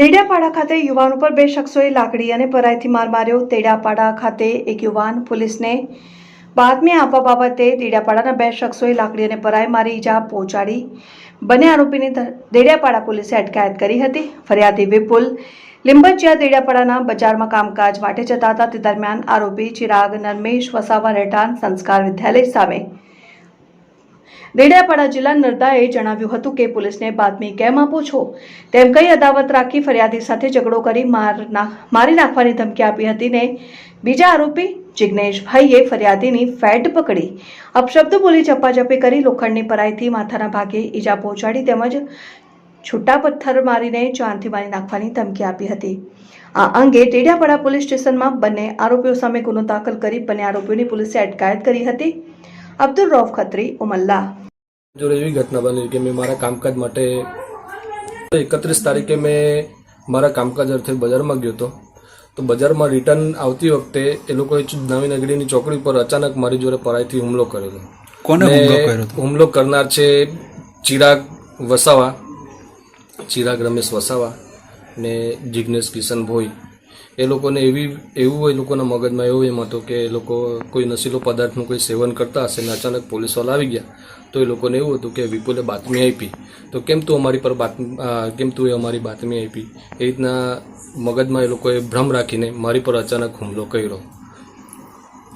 દેડિયાપાડા ખાતે યુવાન ઉપર બે શખ્સોએ લાકડી અને પરાઈથી માર માર્યો. તેડાપાડા ખાતે એક યુવાન પોલીસને બાતમી આપવા બાબતે દેડિયાપાડાના બે શખ્સોએ લાકડી અને પરાઈ મારી ઈજા પહોંચાડી. બંને આરોપીની દેડિયાપાડા પોલીસે અટકાયત કરી હતી. ફરિયાદી વિપુલ લીંબચિયા દેડિયાપાડાના બજારમાં કામકાજ માટે જતા હતા. તે દરમિયાન આરોપી ચિરાગ નરમેશ વસાવા રહેઠાણ સંસ્કાર વિદ્યાલય સામે દેડિયાપાડા જિલ્લા નર્દાએ જણાવ્યું હતું કે પોલીસને બાતમી કેમ આપો છો? તેમ કઈ અદાવત રાખી ફરિયાદી સાથે ઝઘડો કરી માર નાખવાની ધમકી આપી હતી ને બીજા આરોપી જિજ્ઞેશભાઈએ ફરિયાદીની ફેટ પકડી. અપશબ્દ બોલી ચપ્પાચપ્પી કરી લોખંડની પરાઈથી માથાના ભાગે ઈજા પહોંચાડી તેમજ છૂટા પથ્થર મારીને જાનથી મારી નાખવાની ધમકી આપી હતી. આ અંગે ટેડિયાપાડા પોલીસ સ્ટેશનમાં બંને આરોપીઓ સામે ગુનો દાખલ કરી બંને આરોપીઓની પોલીસે અટકાયત કરી હતી. અબ્દુલ રૌફ ખત્રી, ઉમલ્લા. જોડે એવી ઘટના બની કે મેં મારા કામકાજ માટે એકત્રીસ તારીખે મેં મારા કામકાજ અર્થે બજારમાં ગયો હતો. તો બજારમાં રિટર્ન આવતી વખતે એ લોકોએ નવી નગરીની ચોકડી પર અચાનક મારી જોડે પરાયથી હુમલો કરેલો. કોને હુમલો કર્યો હુમલો કરનાર છે ચિરાગ વસાવા ચિરાગ રમેશ વસાવા ને જિગ્નેશ કિશન ભોઈ. એ લોકોને એવી એવું એ લોકોના મગજમાં એવું એમ હતું કે એ લોકો કોઈ નશીલો પદાર્થનું કોઈ સેવન કરતા હશે ને અચાનક પોલીસવાળા આવી ગયા તો એ લોકોને એવું હતું કે વિપુલે બાતમી આપી. તો કેમ તું અમારી પર બાતમી કેમ તું એ અમારી બાતમી આપી? એ રીતના મગજમાં એ લોકોએ ભ્રમ રાખીને મારી પર અચાનક હુમલો કર્યો.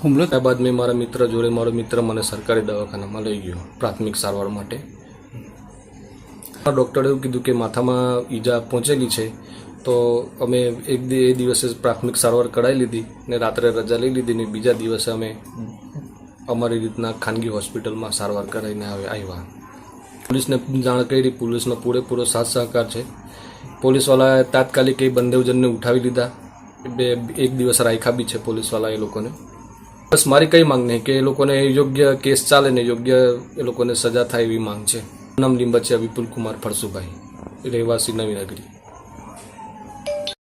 હુમલો ત્યારબાદ મેં મારા મિત્ર જોડે મારો મિત્ર મને સરકારી દવાખાનામાં લઈ ગયો પ્રાથમિક સારવાર માટે. ડૉક્ટરે એવું કીધું કે માથામાં ઈજા પહોંચેલી છે તો અમે એક એ દિવસે પ્રાથમિક સારવાર કરાવી લીધી ને રાત્રે રજા લઈ લીધી ને બીજા દિવસે અમે અમારી રીતના ખાનગી હોસ્પિટલમાં સારવાર કરાવીને આવે- આવ્યા. પોલીસને જાણ કરી. પોલીસનો પૂરેપૂરો સાથ સહકાર છે. પોલીસવાળાએ તાત્કાલિક એ બંદેવજનને ઉઠાવી લીધા. બે એક દિવસ રાખ્યા બી છે પોલીસવાળા એ લોકોને. બસ મારી કઈ માંગ નહીં કે એ લોકોને યોગ્ય કેસ ચાલે ને યોગ્ય એ લોકોને સજા થાય એવી માંગ છે. નામ છે વિપુલ કુમાર ફળસુભાઈ રહેવાસી નવી નગરી.